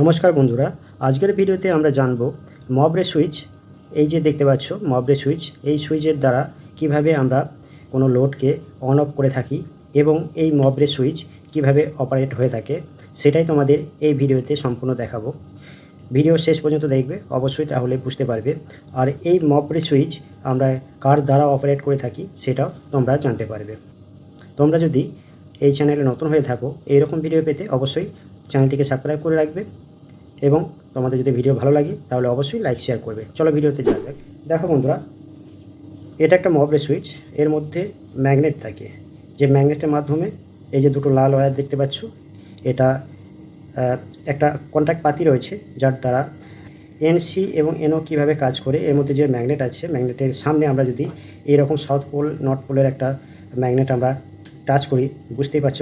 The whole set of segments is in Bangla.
নমস্কার বন্ধুরা, আজকের ভিডিওতে আমরা জানব মবরে সুইচ, এই যে দেখতে পাচ্ছ মবরে সুইচ, এই সুইচের দ্বারা কীভাবে আমরা কোনো লোডকে অন অফ করে থাকি এবং এই মবরে সুইচ কীভাবে অপারেট হয়ে থাকে, সেটাই তোমাদের এই ভিডিওতে সম্পূর্ণ দেখাবো। ভিডিও শেষ পর্যন্ত দেখবে, অবশ্যই তাহলে বুঝতে পারবে। আর এই মবরে সুইচ আমরা কার দ্বারা অপারেট করে থাকি, সেটাও তোমরা জানতে পারবে। তোমরা যদি এই চ্যানেলে নতুন হয়ে থাকো, এইরকম ভিডিও পেতে অবশ্যই চ্যানেলটিকে সাবস্ক্রাইব করে রাখবে। এবং তোমাদের যদি ভিডিও ভালো লাগে, তাহলে অবশ্যই লাইক শেয়ার করবে। চলো ভিডিওতে যাওয়া যাক। দেখো বন্ধুরা, এটা একটা মবরে সুইচ এর মধ্যে ম্যাগনেট থাকে। যে ম্যাগনেটের মাধ্যমে এই যে দুটো লাল ওয়্যার দেখতে পাচ্ছ, এটা একটা কন্ট্যাক্ট পাতি রয়েছে, যার দ্বারা এনসি এবং এনও কীভাবে কাজ করে, এর মধ্যে যে ম্যাগনেট আছে ম্যাগনেটের সামনে আমরা যদি এরকম সাউথ পোল নর্থ পোলের একটা ম্যাগনেট আমরা টাচ করি, বুঝতেই পারছ?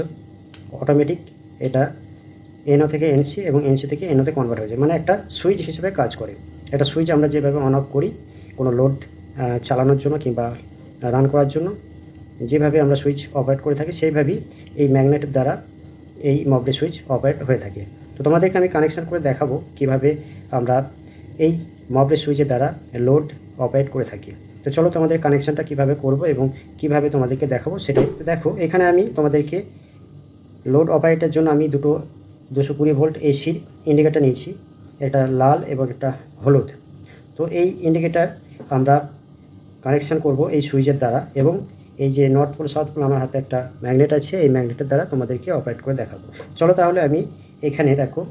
অটোমেটিক এটা এনও থেকে এনসি এবং এনসি থেকে এনওতে কনভার্ট হয়ে যায় মানে একটা সুইচ হিসেবে কাজ করে। একটা সুইচ আমরা যেভাবে অন অফ করি, কোনো লোড চালানোর জন্য কিংবা রান করার জন্য, যেভাবে আমরা সুইচ অপারেট করে থাকি, সেইভাবেই এই ম্যাগনেটের দ্বারা এই মবডে সুইচ অপারেট হয়ে থাকে। তো তোমাদেরকে আমি কানেকশান করে দেখাবো কীভাবে আমরা এই মবডে সুইচের দ্বারা লোড অপারেট করে থাকি। তো চলো তোমাদের কানেকশানটা কীভাবে করব এবং কীভাবে তোমাদেরকে দেখাবো সেটাই দেখো। এখানে আমি তোমাদেরকে লোড অপারেটের জন্য আমি দুটো দুশো কুড়ি ভোল্ট এসির ইন্ডিকেটার নিয়েছি। একটা লাল এবং একটা হলুদ। তো এই ইন্ডিকেটার আমরা কানেকশান করব এই সুইচের দ্বারা এবং এই যে নর্থ পোল সাউথ পোল আমার হাতে একটা ম্যাগনেট আছে, এই ম্যাগনেটের দ্বারা তোমাদেরকে অপারেট করে দেখাবো। চলো তাহলে আমি এখানে দেখো।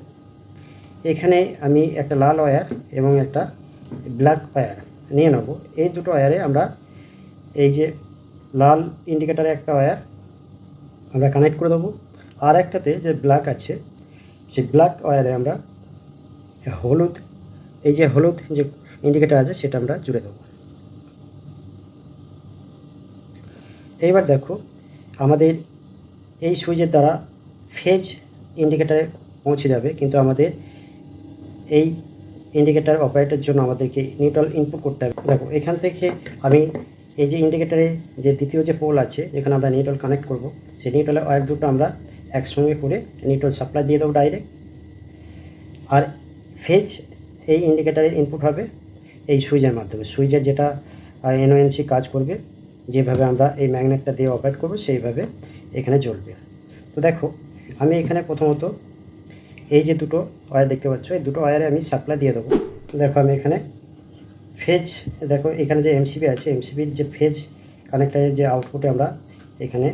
এখানে আমি একটা লাল ওয়্যার এবং একটা ব্ল্যাক ওয়্যার নিয়ে নেব। এই দুটো ওয়্যারে আমরা এই যে লাল ইন্ডিকেটারে একটা ওয়্যার আমরা কানেক্ট করে দেবো। আর একটাতে যে ব্ল্যাক আছে সেই ব্ল্যাক ওয়্যারে আমরা হলুদ, এই যে হলুদ যে ইন্ডিকেটার আছে সেটা আমরা জুড়ে দেবো। এইবার দেখো, আমাদের এই সুইচের দ্বারা ফেজ ইন্ডিকেটারে পৌঁছে যাবে, কিন্তু আমাদের এই ইন্ডিকেটার অপারেটের জন্য আমাদেরকে নিউট্রাল ইনপুট করতে হবে। দেখো, এখান থেকে আমি এই যে ইন্ডিকেটারে যে দ্বিতীয় যে পোল আছে, যেখানে আমরা নিউট্রাল কানেক্ট করব, সেই নিউট্রালের ওয়্যার দুটো আমরা একসঙ্গে করে নিউট্রাল সাপ্লাই দিয়ে দেবো ডাইরেক্ট আর ফেজ এই ইন্ডিকেটারে ইনপুট হবে এই সুইচের মাধ্যমে। সুইচের যেটা এনওএনসি কাজ করবে, যেভাবে আমরা এই ম্যাগনেটটা দিয়ে অপারেট করব, সেইভাবে এখানে জ্বলবে তো দেখো, আমি এখানে প্রথমত এই যে দুটো ওয়্যার দেখতে পাচ্ছ, এই দুটো ওয়্যারে আমি সাপ্লাই দিয়ে দেবো। দেখো, আমি এখানে ফেজ দেখো, এখানে যে এমসিবি আছে এমসিবির যে ফেজ কানেক্টারের যে আউটপুটে আমরা এখানে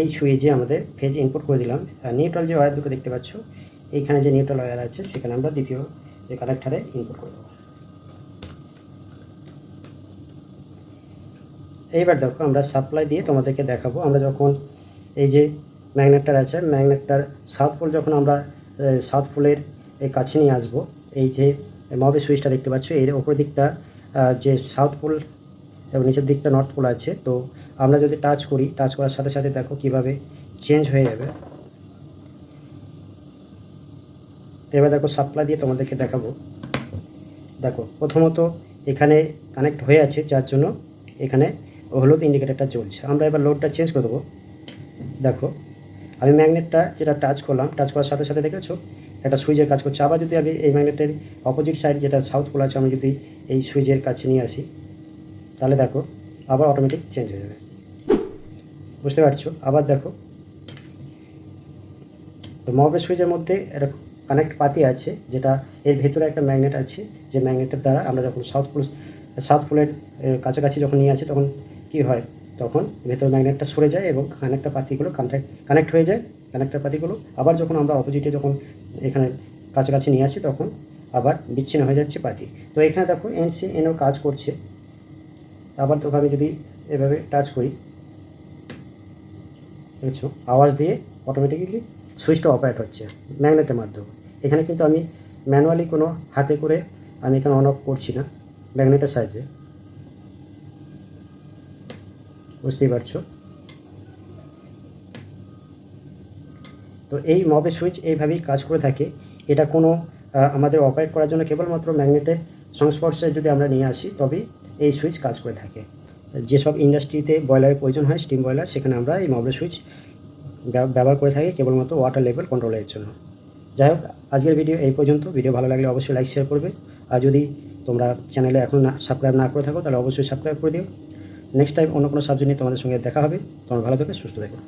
এই সুইচে আমাদের ফেজ ইনপুট করে দিলাম। আর নিউট্রাল যে ওয়্যার দুটো দেখতে পাচ্ছ, এইখানে যে নিউট্রাল ওয়্যার আছে, সেখানে আমরা দ্বিতীয় যে কানেক্টারে ইনপুট করে এইবার দেখো, আমরা সাপ্লাই দিয়ে তোমাদেরকে দেখাবো। আমরা যখন এই যে ম্যাগনেটটার আছে ম্যাগনেটটার সাউথ পোল যখন আমরা সাউথ পোলের কাছে নিয়ে আসব, এই যে মবে সুইচটা দেখতে পাচ্ছ, এর ওপর দিকটা যে সাউথ পোল এবং নিচের দিকটা নর্থ পোল আছে। তো আমরা যদি টাচ করি টাচ করার সাথে সাথে দেখো কীভাবে চেঞ্জ হয়ে যাবে। এবার দেখো সাপ্লাই দিয়ে তোমাদেরকে দেখাবো। দেখো, প্রথমত এখানে কানেক্ট হয়ে আছে, যার জন্য এখানে হলুদ ইন্ডিকেটারটা চলছে আমরা এবার লোডটা চেঞ্জ করে দেবো। দেখো, আমি ম্যাগনেটটা যেটা টাচ করলাম টাচ করার সাথে সাথে দেখেছ? একটা সুইচের কাজ করছে। আবার যদি আমি এই ম্যাগনেটের অপোজিট সাইড যেটা সাউথ পোল আছে, আমি যদি এই সুইচের কাছে নিয়ে আসি তাহলে দেখো, আবার অটোমেটিক চেঞ্জ হয়ে যাবে। বুঝতে পারছ? আবার দেখো, তো মবের সুইচের মধ্যে একটা কানেক্ট পাতি আছে, যেটা এর ভেতরে একটা ম্যাগনেট আছে, যে ম্যাগনেটের দ্বারা আমরা যখন সাউথ পোল সাউথ পোলের কাছাকাছি যখন নিয়ে আসি, তখন কি হয়? তখন ভেতর ম্যাগনেটটা সরে যায় এবং কানেক্টার পাতিগুলো কানেক্ট কানেক্ট হয়ে যায় কানেক্টার পাতিগুলো। আবার যখন আমরা অপোজিটে যখন এখানে কাছাকাছি নিয়ে আসি, তখন আবার বিচ্ছিন্ন হয়ে যাচ্ছে পাতি। তো এখানে দেখো এনসি এনও কাজ করছে। আবার আমি যদি এভাবে টাচ করি, বুঝছ? আওয়াজ দিয়ে অটোমেটিক্যালি সুইচটা অপারেট হচ্ছে ম্যাগনেটের মাধ্যমে। এখানে কিন্তু আমি ম্যানুয়ালি কোনো হাতে করে আমি এখানে অন অফ করছি না ম্যাগনেটের সাহায্যে। বুঝতেই পারছ? তো এই মবে সুইচ এইভাবেই কাজ করে থাকে। এটা কোনো আমাদের অপারেট করার জন্য কেবলমাত্র ম্যাগনেটের সংস্পর্শে যদি আমরা নিয়ে আসি, তবেই এই সুইচ কাজ করে থাকে। যেসব ইন্ডাস্ট্রিতে বয়লারের প্রয়োজন হয় স্টিম বয়লার সেখানে আমরা এই মবে সুইচ ব্যবহার করে থাকি কেবলমাত্র ওয়াটার লেভেল কন্ট্রোলের জন্য। যাই হোক, আজকের ভিডিও এই পর্যন্ত। ভিডিও ভালো লাগলে অবশ্যই লাইক শেয়ার করবে। আর যদি তোমরা চ্যানেলে এখন না সাবস্ক্রাইব না করে থাকো, তাহলে অবশ্যই সাবস্ক্রাইব করে দিও। নেক্সট টাইম অন্য কোনো সাবজেক্ট নিয়ে তোমাদের সঙ্গে দেখা হবে। তোমরা ভালো থেকো, সুস্থ থেকো।